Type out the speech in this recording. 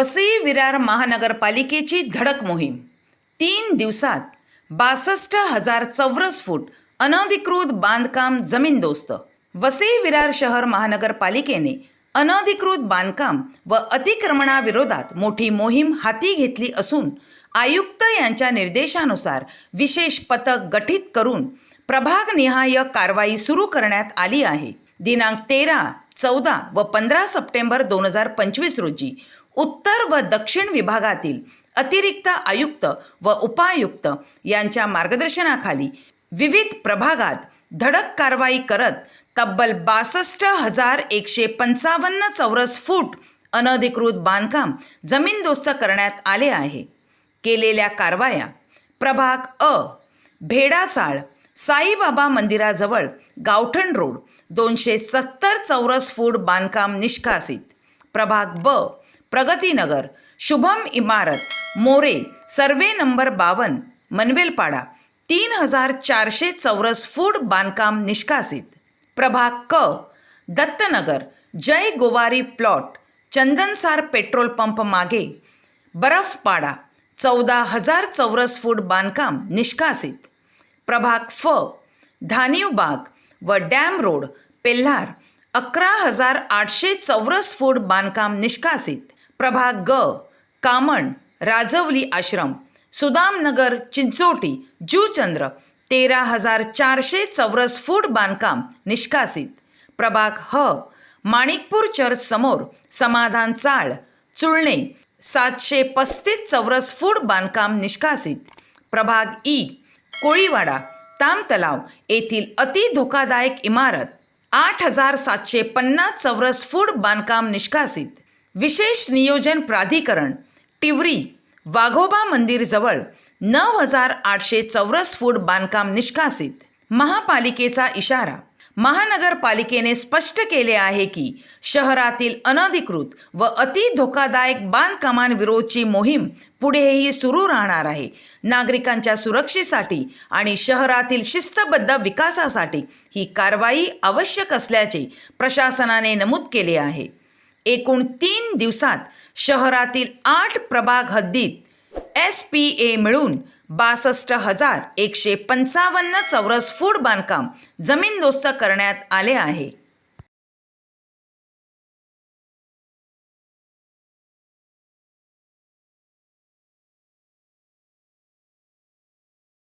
वसई विरार महानगरपालिकेची धडक मोहीम. तीन दिवसात बासष्ट हजार चौरस फूट अनधिकृत बांधकाम जमीनदोस्त वसई विरार शहर महानगरपालिकेने अनधिकृत बांधकाम व अतिक्रमणाविरोधात मोठी मोहीम हाती घेतली असून आयुक्त यांच्या निर्देशानुसार विशेष पथक गठीत करून प्रभागनिहाय कारवाई सुरू करण्यात आली आहे. दिनांक तेरा चौदा व पंधरा सप्टेंबर दोन हजार पंचवीस रोजी उत्तर व दक्षिण विभागातील अतिरिक्त आयुक्त व उपायुक्त यांच्या मार्गदर्शनाखाली विविध प्रभागात धडक कारवाई करत तब्बल बासष्ट हजार एकशे पंचावन्न चौरस फूट अनधिकृत बांधकाम जमीनदोस्त करण्यात आले आहे. केलेल्या कारवाया प्रभाग अ भेडाचाळ साईबाबा मंदिराजवळ गावठण रोड दोनशे सत्तर चौरस फूट बांधकाम निष्कासित. प्रभाग ब प्रगतीनगर शुभम इमारत मोरे सर्वे नंबर बावन मनवेलपाडा तीन हजार चारशे चौरस फूड बांधकाम निष्कासित. प्रभाग क Dattanagar Jay Govari plot Chandansar petrol pump मागे. बरफपाडा चौदा हजार चौरस फूट बांधकाम निष्कासित. प्रभाग फ धानीवबाग व डॅम रोड पेल्हार अकरा हजार आठशे चौरस फूट बांधकाम निष्कासित. प्रभाग ग कामण राजवली आश्रम सुदामनगर चिंचोटी जूचंद्र तेरा हजार चारशे चौरस फूट बांधकाम निष्कासित. प्रभाग ह माणिकपूर चर्च समोर समाधान चाळ चुळणे सातशे पस्तीस चौरस फूट बांधकाम निष्कासित. प्रभाग ई कोळीवाडा ताम तलाव येथील अति धोकादायक इमारत आठ हजार सातशे पन्नास चौरस फूट बांधकाम निष्कासित. विशेष नियोजन प्राधिकरण टिवरी वाघोबा मंदिरजवळ नऊ हजार आठशे चौरस फूट बांधकाम निष्कासित. महापालिकेचा इशारा महानगरपालिकेने स्पष्ट केले आहे की शहरातील अनधिकृत व अति धोकादायक बांधकामांविरोधची मोहीम पुढेही सुरू राहणार आहे. नागरिकांच्या सुरक्षेसाठी आणि शहरातील शिस्तबद्ध विकासासाठी ही कारवाई आवश्यक असल्याचे प्रशासनाने नमूद केले आहे. एकूण तीन दिवसात शहरातील आठ प्रभाग हद्दीत एस पी ए मिळून बासष्ट हजार एकशे पंचावन्न चौरस फूट बांधकाम जमीनदोस्त करण्यात आले आहे.